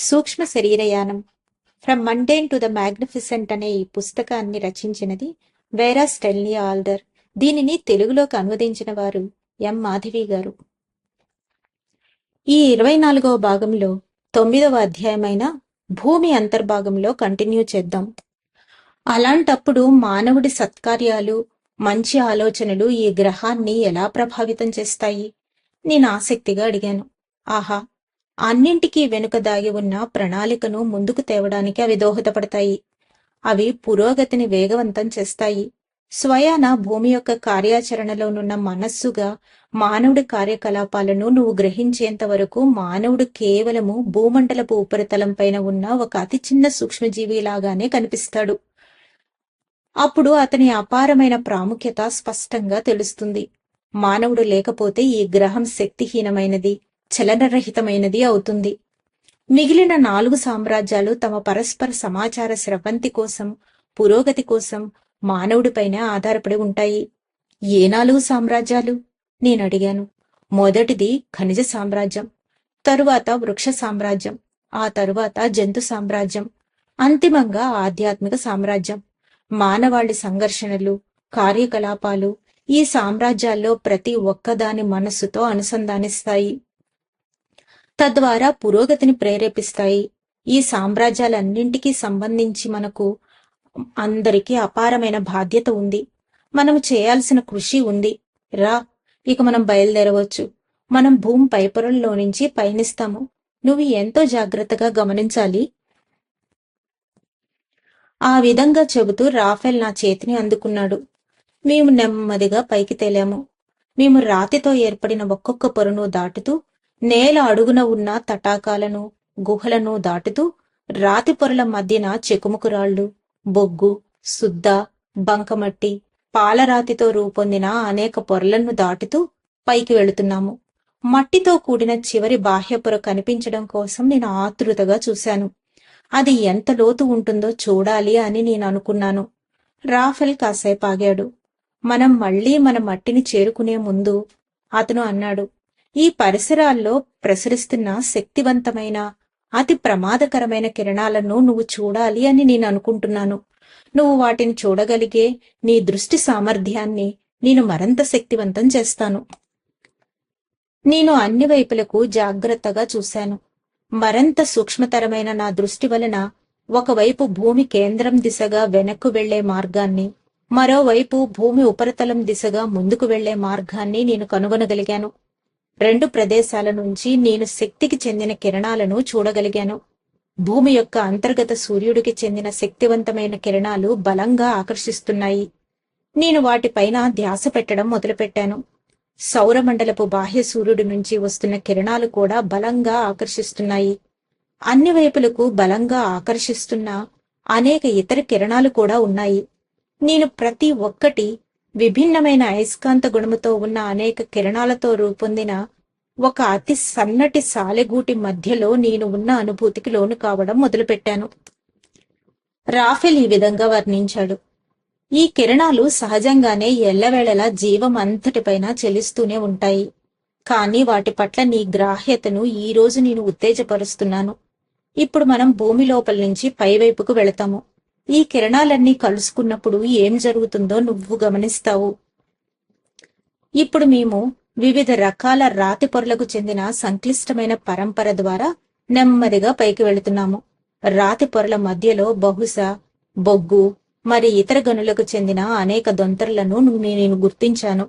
సూక్ష్మ శరీరయానం. From mundane to the magnificent అనే ఈ పుస్తకాన్ని రచించినది వేరా స్టెల్నీ ఆల్డర్. దీనిని తెలుగులోకి అనువదించిన వారు ఎం మాధవి గారు. ఈ ఇరవై నాలుగవ భాగంలో తొమ్మిదవ అధ్యాయమైన భూమి అంతర్భాగంలో కంటిన్యూ చేద్దాం. అలాంటప్పుడు మానవుడి సత్కార్యాలు మంచి ఆలోచనలు ఈ గ్రహాన్ని ఎలా ప్రభావితం చేస్తాయి? నేను ఆసక్తిగా అడిగాను. ఆహా అన్నింటికీ వెనుక దాగి ఉన్న ప్రణాళికను ముందుకు తేవడానికి అవి దోహదపడతాయి. అవి పురోగతిని వేగవంతం చేస్తాయి. స్వయాన భూమి యొక్క కార్యాచరణలోనున్న మనస్సుగా మానవుడి కార్యకలాపాలను నువ్వు గ్రహించేంత వరకు మానవుడు కేవలము భూమండలపు ఉపరితలం పైన ఉన్న ఒక అతి చిన్న సూక్ష్మజీవిలాగానే కనిపిస్తాడు. అప్పుడు అతని అపారమైన ప్రాముఖ్యత స్పష్టంగా తెలుస్తుంది. మానవుడు లేకపోతే ఈ గ్రహం శక్తిహీనమైనది. చలనరహితమైనది అవుతుంది. మిగిలిన నాలుగు సామ్రాజ్యాలు తమ పరస్పర సమాచార స్రవంతి కోసం పురోగతి కోసం మానవుడిపైన ఆధారపడి ఉంటాయి. ఏ నాలుగు సామ్రాజ్యాలు? నేను అడిగాను. మొదటిది ఖనిజ సామ్రాజ్యం తరువాత వృక్ష సామ్రాజ్యం ఆ తరువాత జంతు సామ్రాజ్యం అంతిమంగా ఆధ్యాత్మిక సామ్రాజ్యం. మానవాళి సంఘర్షణలు కార్యకలాపాలు ఈ సామ్రాజ్యాల్లో ప్రతి ఒక్కదాని మనస్సుతో అనుసంధానిస్తాయి. తద్వారా పురోగతిని ప్రేరేపిస్తాయి. ఈ సామ్రాజ్యాలన్నింటికీ సంబంధించి మనకు అందరికీ అపారమైన బాధ్యత ఉంది. మనం చేయాల్సిన కృషి ఉంది. రా ఇక మనం బయలుదేరవచ్చు. మనం భూమి పైపొరల్లో నుంచి పయనిస్తాము. నువ్వు ఎంతో జాగ్రత్తగా గమనించాలి. ఆ విధంగా చెబుతూ రాఫెల్ నా చేతిని అందుకున్నాడు. మేము నెమ్మదిగా పైకి తేలాము. మేము రాతితో ఏర్పడిన ఒక్కొక్క పొరను దాటుతూ నేల అడుగున ఉన్న తటాకాలను గుహలను దాటుతూ రాతి పొరల మధ్యన చెకుముకురాళ్ళు బొగ్గు సుద్ద బంకమట్టి పాలరాతితో రూపొందిన అనేక పొరలను దాటుతూ పైకి వెళుతున్నాము. మట్టితో కూడిన చివరి బాహ్య పొర కనిపించడం కోసం నేను ఆతృతగా చూశాను. అది ఎంత లోతు ఉంటుందో చూడాలి అని నేను అనుకున్నాను. రాఫెల్ కాసేపు ఆగాడు. మనం మళ్ళీ మన మట్టిని చేరుకునే ముందు అతను అన్నాడు ఈ పరిసరాల్లో ప్రసరిస్తున్న శక్తివంతమైన అతి ప్రమాదకరమైన కిరణాలను నువ్వు చూడాలి అని నేను అనుకుంటున్నాను. నువ్వు వాటిని చూడగలిగే నీ దృష్టి సామర్థ్యాన్ని నేను మరింత శక్తివంతం చేస్తాను. నేను అన్ని వైపులకు జాగ్రత్తగా చూశాను. మరింత సూక్ష్మతరమైన నా దృష్టి వలన ఒకవైపు భూమి కేంద్రం దిశగా వెనక్కు వెళ్ళే మార్గాన్ని మరోవైపు భూమి ఉపరితలం దిశగా ముందుకు వెళ్ళే మార్గాన్ని నేను కనుగొనగలిగాను. రెండు ప్రదేశాల నుంచి నేను శక్తికి చెందిన కిరణాలను చూడగలిగాను. భూమి యొక్క అంతర్గత సూర్యుడికి చెందిన శక్తివంతమైన కిరణాలు బలంగా ఆకర్షిస్తున్నాయి. నేను వాటిపైన ధ్యాస పెట్టడం మొదలుపెట్టాను. సౌరమండలపు బాహ్య సూర్యుడి నుంచి వస్తున్న కిరణాలు కూడా బలంగా ఆకర్షిస్తున్నాయి. అన్ని వైపులకు బలంగా ఆకర్షిస్తున్న అనేక ఇతర కిరణాలు కూడా ఉన్నాయి. నేను ప్రతి ఒక్కటి విభిన్నమైన అయస్కాంత గుణముతో ఉన్న అనేక కిరణాలతో రూపొందిన ఒక అతి సన్నటి సాలెగూటి మధ్యలో నేను ఉన్న అనుభూతికి లోను కావడం మొదలుపెట్టాను. రాఫెల్ ఈ విధంగా వర్ణించాడు. ఈ కిరణాలు సహజంగానే ఎల్లవేళలా జీవం అంతటిపైన చెలిస్తూనే ఉంటాయి. కానీ వాటి పట్ల నీ గ్రాహ్యతను ఈ రోజు నేను ఉత్తేజపరుస్తున్నాను. ఇప్పుడు మనం భూమి లోపల నుంచి పైవైపుకు వెళతాము. ఈ కిరణాలన్నీ కలుసుకున్నప్పుడు ఏం జరుగుతుందో నువ్వు గమనిస్తావు. ఇప్పుడు మేము వివిధ రకాల రాతి పొరలకు చెందిన సంక్లిష్టమైన పరంపర ద్వారా నెమ్మదిగా పైకి వెళుతున్నాము. రాతి పొరల మధ్యలో బహుశా బొగ్గు మరి ఇతర గనులకు చెందిన అనేక దొంతరలను నేను గుర్తించాను.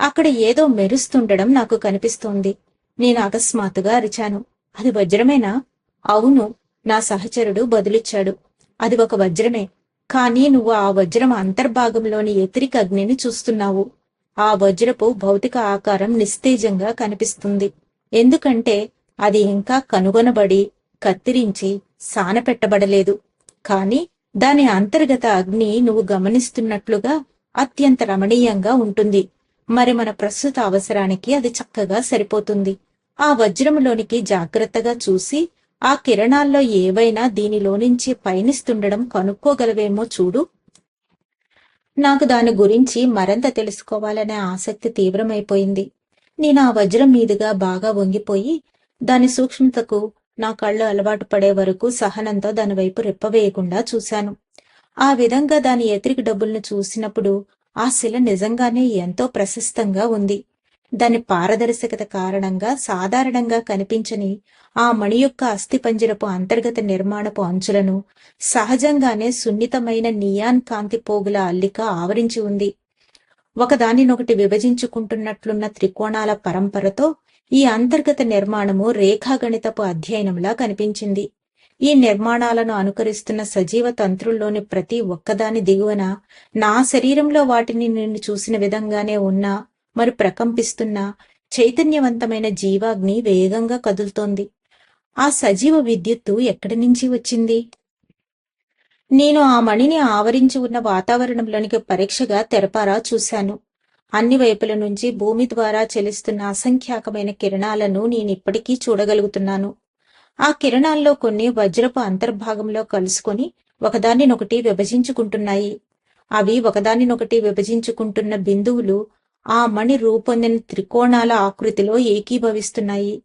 అక్కడ ఏదో మెరుస్తుండడం నాకు కనిపిస్తోంది. నేను అకస్మాత్తుగా అరిచాను. అది వజ్రమేనా? అవును నా సహచరుడు బదులిచ్చాడు. అది ఒక వజ్రమే. కానీ నువ్వు ఆ వజ్రం అంతర్భాగంలోని ఎతిరిక అగ్నిని చూస్తున్నావు. ఆ వజ్రపు భౌతిక ఆకారం నిస్తేజంగా కనిపిస్తుంది. ఎందుకంటే అది ఇంకా కనుగొనబడి కత్తిరించి సానపెట్టబడలేదు. కాని దాని అంతర్గత అగ్ని నువ్వు గమనిస్తున్నట్లుగా అత్యంత రమణీయంగా ఉంటుంది. మరి మన ప్రస్తుత అవసరానికి అది చక్కగా సరిపోతుంది. ఆ వజ్రములోనికి జాగ్రత్తగా చూసి ఆ కిరణాల్లో ఏవైనా దీనిలో నుంచి పయనిస్తుండడం కనుక్కోగలవేమో చూడు. నాకు దాని గురించి మరింత తెలుసుకోవాలనే ఆసక్తి తీవ్రమైపోయింది. నేను ఆ వజ్రం మీదుగా బాగా వంగిపోయి దాని సూక్ష్మతకు నా కళ్ళు అలవాటు పడే వరకు సహనంతో దాని వైపు రెప్పవేయకుండా చూశాను. ఆ విధంగా దాని ఎతిరికి డబ్బుల్ని చూసినప్పుడు ఆ శిల నిజంగానే ఎంతో ప్రశస్తంగా ఉంది. దాని పారదర్శకత కారణంగా సాధారణంగా కనిపించని ఆ మణి యొక్క అస్థిపంజరపు అంతర్గత నిర్మాణపు అంచులను సహజంగానే సున్నితమైన నియాన్ కాంతి పోగుల అల్లిక ఆవరించి ఉంది. ఒకదానినొకటి విభజించుకుంటున్నట్లున్న త్రికోణాల పరంపరతో ఈ అంతర్గత నిర్మాణము రేఖాగణితపు అధ్యయనంలా కనిపించింది. ఈ నిర్మాణాలను అనుకరిస్తున్న సజీవ తంత్రుల్లోని ప్రతి ఒక్కదాని దిగువన నా శరీరంలో వాటిని నేను చూసిన విధంగానే ఉన్నా మరి ప్రకంపిస్తున్న చైతన్యవంతమైన జీవాగ్ని వేగంగా కదులుతోంది. ఆ సజీవ విద్యుత్తు ఎక్కడి నుంచి వచ్చింది? నేను ఆ మణిని ఆవరించి ఉన్న వాతావరణంలోనికి పరీక్షగా తెరపారా చూశాను. అన్ని వైపుల నుంచి భూమి ద్వారా చెలిస్తున్న అసంఖ్యాకమైన కిరణాలను నేను ఇప్పటికీ చూడగలుగుతున్నాను. ఆ కిరణాల్లో కొన్ని వజ్రపు అంతర్భాగంలో కలుసుకొని ఒకదానినొకటి విభజించుకుంటున్నాయి. అవి ఒకదానినొకటి విభజించుకుంటున్న బిందువులు ఆ మణి రూపొందిన త్రికోణాల ఆకృతిలో ఏకీభవిస్తున్నాయి.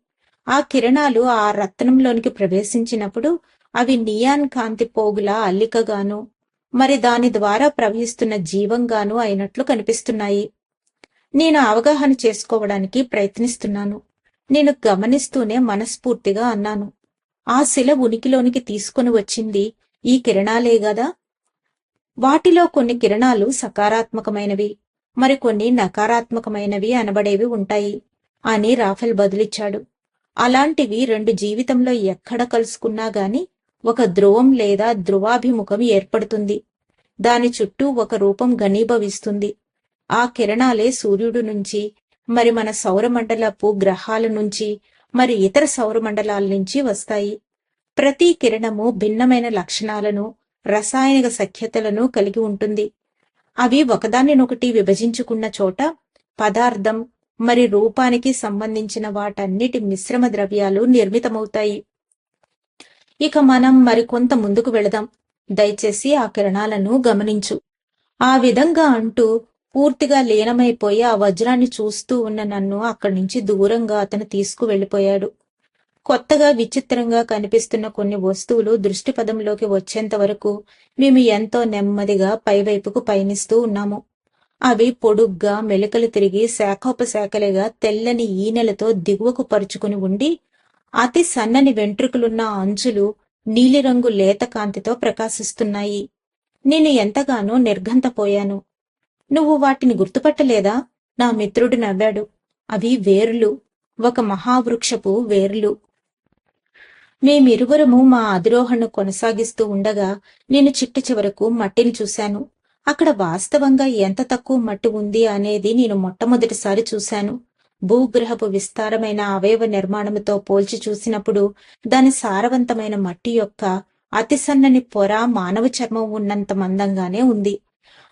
ఆ కిరణాలు ఆ రత్నంలోనికి ప్రవేశించినప్పుడు అవి నియాన్ కాంతి పోగుల అల్లికగాను మరి దాని ద్వారా ప్రవహిస్తున్న జీవంగాను అయినట్లు కనిపిస్తున్నాయి. నేను అవగాహన చేసుకోవడానికి ప్రయత్నిస్తున్నాను. నేను గమనిస్తూనే మనస్ఫూర్తిగా అన్నాను. ఆ శిల ఉనికిలోనికి తీసుకుని వచ్చింది ఈ కిరణాలే గదా? వాటిలో కొన్ని కిరణాలు సకారాత్మకమైనవి. మరికొన్ని నకారాత్మకమైనవి అనబడేవి ఉంటాయి అని రాఫెల్ బదులిచ్చాడు. అలాంటివి రెండు జీవితంలో ఎక్కడ కలుసుకున్నా గాని ఒక ధ్రువం లేదా ధ్రువాభిముఖం ఏర్పడుతుంది. దాని చుట్టూ ఒక రూపం ఘనీభవిస్తుంది. ఆ కిరణాలే సూర్యుడు నుంచి మరి మన సౌరమండలపు గ్రహాల నుంచి మరి ఇతర సౌరమండలాల నుంచి వస్తాయి. ప్రతి కిరణము భిన్నమైన లక్షణాలను రసాయనిక సఖ్యతలను కలిగి ఉంటుంది. అవి ఒకదానినొకటి విభజించుకున్న చోట పదార్థం మరి రూపానికి సంబంధించిన వాటన్నిటి మిశ్రమ ద్రవ్యాలు నిర్మితమవుతాయి. ఇక మనం మరికొంత ముందుకు వెళదాం. దయచేసి ఆ కిరణాలను గమనించు. ఆ విధంగా అంటూ పూర్తిగా లీనమైపోయి ఆ వజ్రాన్ని చూస్తూ ఉన్న నన్ను అక్కడి నుంచి దూరంగా అతను తీసుకువెళ్ళిపోయాడు. కొత్తగా విచిత్రంగా కనిపిస్తున్న కొన్ని వస్తువులు దృష్టి పదంలోకి వచ్చేంత వరకు మేము ఎంతో నెమ్మదిగా పైవైపుకు పయనిస్తూ ఉన్నాము. అవి పొడుగ్గా మెలికలు తిరిగి శాఖోపశాఖలుగా తెల్లని ఈనెలతో దిగువకు పరుచుకుని ఉండి అతి సన్నని వెంట్రుకలున్న అంచులు నీలిరంగు లేత కాంతితో ప్రకాశిస్తున్నాయి. నేను ఎంతగానో నిర్ఘంతపోయాను. నువ్వు వాటిని గుర్తుపట్టలేదా? నా మిత్రుడు నవ్వాడు. అవి వేర్లు. ఒక మహావృక్షపు వేర్లు. మేమిరువురము మా అధిరోహణ కొనసాగిస్తూ ఉండగా నేను చిట్ట చివరకు మట్టిని చూశాను. అక్కడ వాస్తవంగా ఎంత తక్కువ మట్టి ఉంది అనేది నేను మొట్టమొదటిసారి చూశాను. భూగ్రహపు విస్తారమైన అవయవ నిర్మాణముతో పోల్చి చూసినప్పుడు దాని సారవంతమైన మట్టి యొక్క అతి సన్నని పొర మానవ చర్మం ఉన్నంత మందంగానే ఉంది.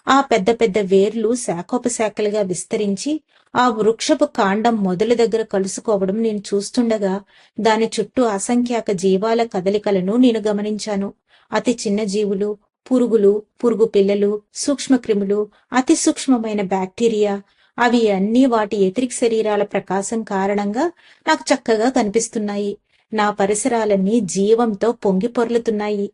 ఆ పెద్ద పెద్ద వేర్లు శాఖోపశాఖలుగా విస్తరించి ఆ వృక్షపు కాండం మొదలు దగ్గర కలుసుకోవడం నేను చూస్తుండగా దాని చుట్టూ అసంఖ్యాక జీవాల కదలికలను నేను గమనించాను. అతి చిన్న జీవులు పురుగులు పురుగు పిల్లలు సూక్ష్మక్రిములు అతి సూక్ష్మమైన బ్యాక్టీరియా అవి అన్నీ వాటి ఎతిరిక్ శరీరాల ప్రకాశం కారణంగా నాకు చక్కగా కనిపిస్తున్నాయి. నా పరిసరాలన్నీ జీవంతో పొంగి పొర్లుతున్నాయి.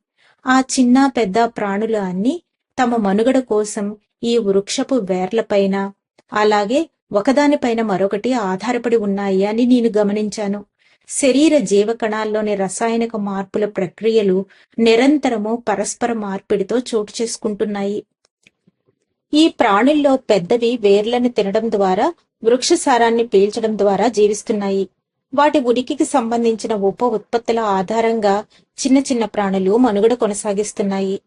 ఆ చిన్న పెద్ద ప్రాణులు అన్నీ తమ మనుగడ కోసం ఈ వృక్షపు వేర్లపైన అలాగే ఒకదానిపైన మరొకటి ఆధారపడి ఉన్నాయి అని నేను గమనించాను. శరీర జీవకణాల్లోని రసాయనిక మార్పుల ప్రక్రియలు నిరంతరము పరస్పర మార్పిడితో చోటు చేసుకుంటున్నాయి. ఈ ప్రాణుల్లో పెద్దవి వేర్లను తినడం ద్వారా వృక్షసారాన్ని పీల్చడం ద్వారా జీవిస్తున్నాయి. వాటి ఉనికికి సంబంధించిన ఉప ఉత్పత్తుల ఆధారంగా చిన్న చిన్న ప్రాణులు మనుగడ కొనసాగిస్తున్నాయి.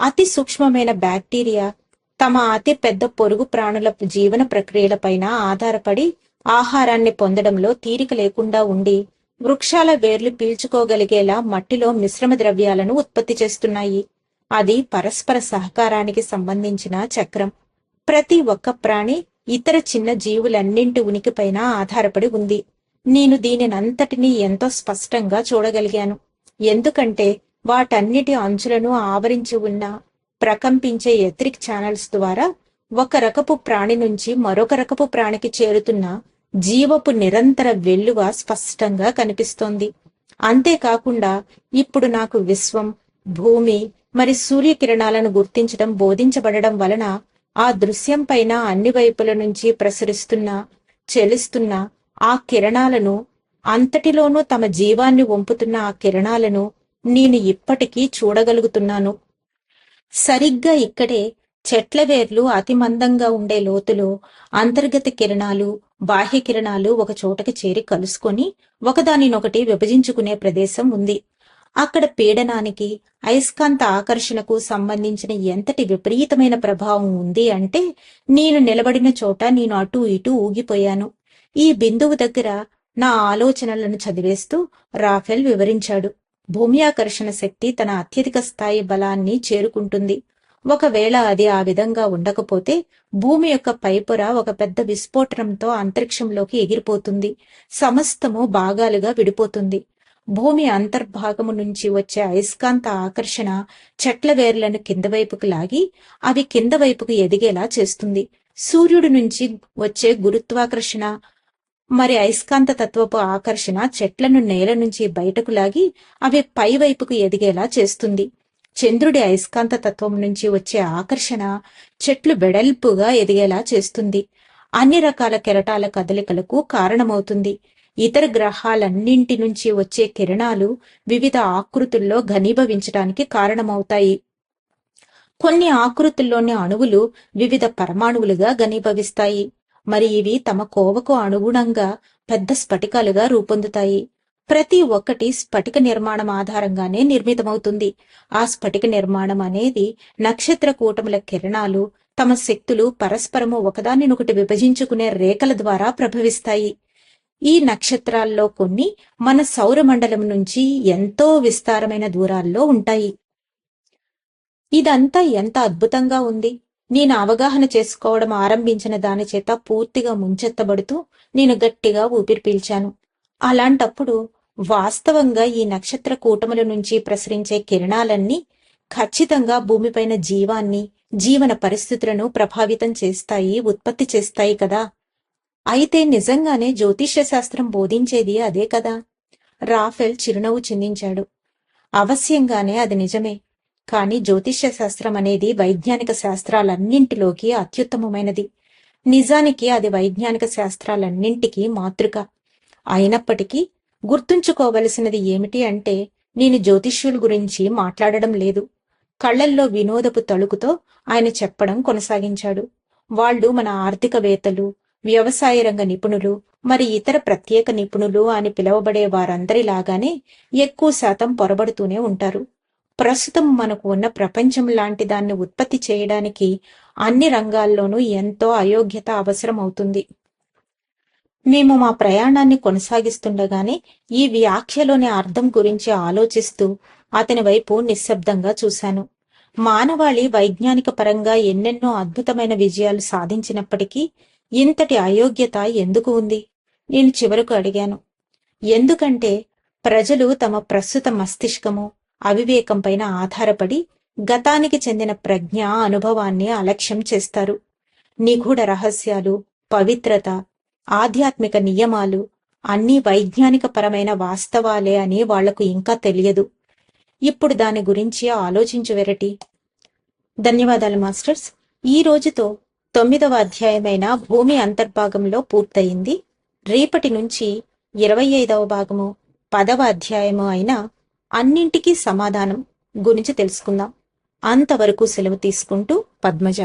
అతి సూక్ష్మమైన బ్యాక్టీరియా తమ అతి పెద్ద పొరుగు ప్రాణుల జీవన ప్రక్రియలపైన ఆధారపడి ఆహారాన్ని పొందడంలో తీరిక లేకుండా ఉండి వృక్షాల వేర్లు పీల్చుకోగలిగేలా మట్టిలో మిశ్రమ ద్రవ్యాలను ఉత్పత్తి చేస్తున్నాయి. అది పరస్పర సహకారానికి సంబంధించిన చక్రం. ప్రతి ఒక్క ప్రాణి ఇతర చిన్న జీవులన్నింటి ఉనికిపైన ఆధారపడి ఉంది. నేను దీనినంతటినీ ఎంతో స్పష్టంగా చూడగలిగాను. ఎందుకంటే వాటన్నిటి అంచులను ఆవరించి ఉన్న ప్రకంపించే ఎత్రిక్ ఛానల్స్ ద్వారా ఒక రకపు ప్రాణి నుంచి మరొక రకపు ప్రాణికి చేరుతున్న జీవపు నిరంతర వెల్లువ స్పష్టంగా కనిపిస్తోంది. అంతేకాకుండా ఇప్పుడు నాకు విశ్వం భూమి మరి సూర్యకిరణాలను గుర్తించడం బోధించబడడం వలన ఆ దృశ్యం పైన అన్ని వైపుల నుంచి ప్రసరిస్తున్న చెలుస్తున్న ఆ కిరణాలను అంతటిలోనూ తమ జీవాన్ని వంపుతున్న ఆ కిరణాలను నేను ఇప్పటికీ చూడగలుగుతున్నాను. సరిగ్గా ఇక్కడే చెట్ల వేర్లు అతి మందంగా ఉండే లోతులో అంతర్గత కిరణాలు బాహ్య కిరణాలు ఒక చోటకి చేరి కలుసుకొని ఒకదానినొకటి విభజించుకునే ప్రదేశం ఉంది. అక్కడ పీడనానికి అయస్కాంత ఆకర్షణకు సంబంధించిన ఎంతటి విపరీతమైన ప్రభావం ఉంది అంటే నేను నిలబడిన చోట నేను అటూ ఇటూ ఊగిపోయాను. ఈ బిందువు దగ్గర నా ఆలోచనలను చదివేస్తూ రాఫెల్ వివరించాడు. భూమి ఆకర్షణ శక్తి తన అత్యధిక స్థాయి బలాన్ని చేరుకుంటుంది. ఒకవేళ అది ఆ విధంగా ఉండకపోతే భూమి యొక్క పైపొర ఒక పెద్ద విస్ఫోటనంతో అంతరిక్షంలోకి ఎగిరిపోతుంది. సమస్తము భాగాలుగా విడిపోతుంది. భూమి అంతర్భాగము నుంచి వచ్చే అయస్కాంత ఆకర్షణ చెట్ల వేర్లను కింద వైపుకు లాగి అవి కింద వైపుకు ఎదిగేలా చేస్తుంది. సూర్యుడి నుంచి వచ్చే గురుత్వాకర్షణ మరి అయస్కాంత తత్వపు ఆకర్షణ చెట్లను నేల నుంచి బయటకు లాగి అవి పై వైపుకు ఎదిగేలా చేస్తుంది. చంద్రుడి అయస్కాంత తత్వం నుంచి వచ్చే ఆకర్షణ చెట్లు వెడల్పుగా ఎదిగేలా చేస్తుంది. అన్ని రకాల కెరటాల కదలికలకు కారణమవుతుంది. ఇతర గ్రహాలన్నింటి నుంచి వచ్చే కిరణాలు వివిధ ఆకృతుల్లో ఘనీభవించడానికి కారణమవుతాయి. కొన్ని ఆకృతుల్లోని అణువులు వివిధ పరమాణువులుగా ఘనీభవిస్తాయి. మరి ఇవి తమ కోవకు అనుగుణంగా పెద్ద స్ఫటికాలుగా రూపొందుతాయి. ప్రతి ఒక్కటి స్ఫటిక నిర్మాణం ఆధారంగానే నిర్మితమవుతుంది. ఆ స్ఫటిక నిర్మాణం అనేది నక్షత్ర కూటముల కిరణాలు తమ శక్తులు పరస్పరము ఒకదానినొకటి విభజించుకునే రేఖల ద్వారా ప్రభవిస్తాయి. ఈ నక్షత్రాల్లో కొన్ని మన సౌరమండలం నుంచి ఎంతో విస్తారమైన దూరాల్లో ఉంటాయి. ఇదంతా ఎంత అద్భుతంగా ఉంది! నేను అవగాహన చేసుకోవడం ఆరంభించిన దాని చేత పూర్తిగా ముంచెత్తబడుతూ నేను గట్టిగా ఊపిరి పీల్చాను. అలాంటప్పుడు వాస్తవంగా ఈ నక్షత్ర కూటముల నుంచి ప్రసరించే కిరణాలన్నీ ఖచ్చితంగా భూమిపైన జీవాన్ని జీవన పరిస్థితులను ప్రభావితం చేస్తాయి ఉత్పత్తి చేస్తాయి కదా. అయితే నిజంగానే జ్యోతిష్య శాస్త్రం బోధించేది అదే కదా. రాఫెల్ చిరునవ్వు చిందించాడు. అవశ్యంగానే అది నిజమే. కానీ జ్యోతిష్య శాస్త్రం అనేది వైజ్ఞానిక శాస్త్రాలన్నింటిలోకి అత్యుత్తమమైనది. నిజానికి అది వైజ్ఞానిక శాస్త్రాలన్నింటికీ మాతృక. అయినప్పటికీ గుర్తుంచుకోవలసినది ఏమిటి అంటే నేను జ్యోతిష్యుల గురించి మాట్లాడడం లేదు. కళ్ళల్లో వినోదపు తళుకుతో ఆయన చెప్పడం కొనసాగించాడు. వాళ్ళు మన ఆర్థికవేత్తలు వ్యవసాయ రంగ నిపుణులు మరి ఇతర ప్రత్యేక నిపుణులు అని పిలువబడే వారందరిలాగానే ఎక్కువ శాతం పొరబడుతూనే ఉంటారు. ప్రస్తుతం మనకు ఉన్న ప్రపంచం లాంటి దాన్ని ఉత్పత్తి చేయడానికి అన్ని రంగాల్లోనూ ఎంతో అయోగ్యత అవసరం అవుతుంది మేము మా ప్రయాణాన్ని కొనసాగిస్తుండగానే ఈ వ్యాఖ్యలోని అర్థం గురించి ఆలోచిస్తూ అతని వైపు నిశ్శబ్దంగా చూశాను. మానవాళి వైజ్ఞానిక పరంగా ఎన్నెన్నో అద్భుతమైన విజయాలు సాధించినప్పటికీ ఇంతటి అయోగ్యత ఎందుకు ఉంది? నేను చివరకు అడిగాను. ఎందుకంటే ప్రజలు తమ ప్రస్తుత మస్తిష్కము అవివేకంపైన ఆధారపడి గతానికి చెందిన ప్రజ్ఞ అనుభవాన్ని అలక్ష్యం చేస్తారు. నిగూఢ రహస్యాలు పవిత్రత ఆధ్యాత్మిక నియమాలు అన్నీ వైజ్ఞానిక పరమైన వాస్తవాలే అని వాళ్ళకు ఇంకా తెలియదు. ఇప్పుడు దాని గురించి ఆలోచించు వెరటి. ధన్యవాదాలు మాస్టర్స్. ఈ రోజుతో తొమ్మిదవ అధ్యాయమైన భూమి అంతర్భాగంలో పూర్తయింది. రేపటి నుంచి ఇరవై ఐదవ భాగము పదవ అధ్యాయము అయిన అన్నింటికీ సమాధానం గురించి తెలుసుకుందాం. అంతవరకు సెలవు తీసుకుంటూ పద్మజ.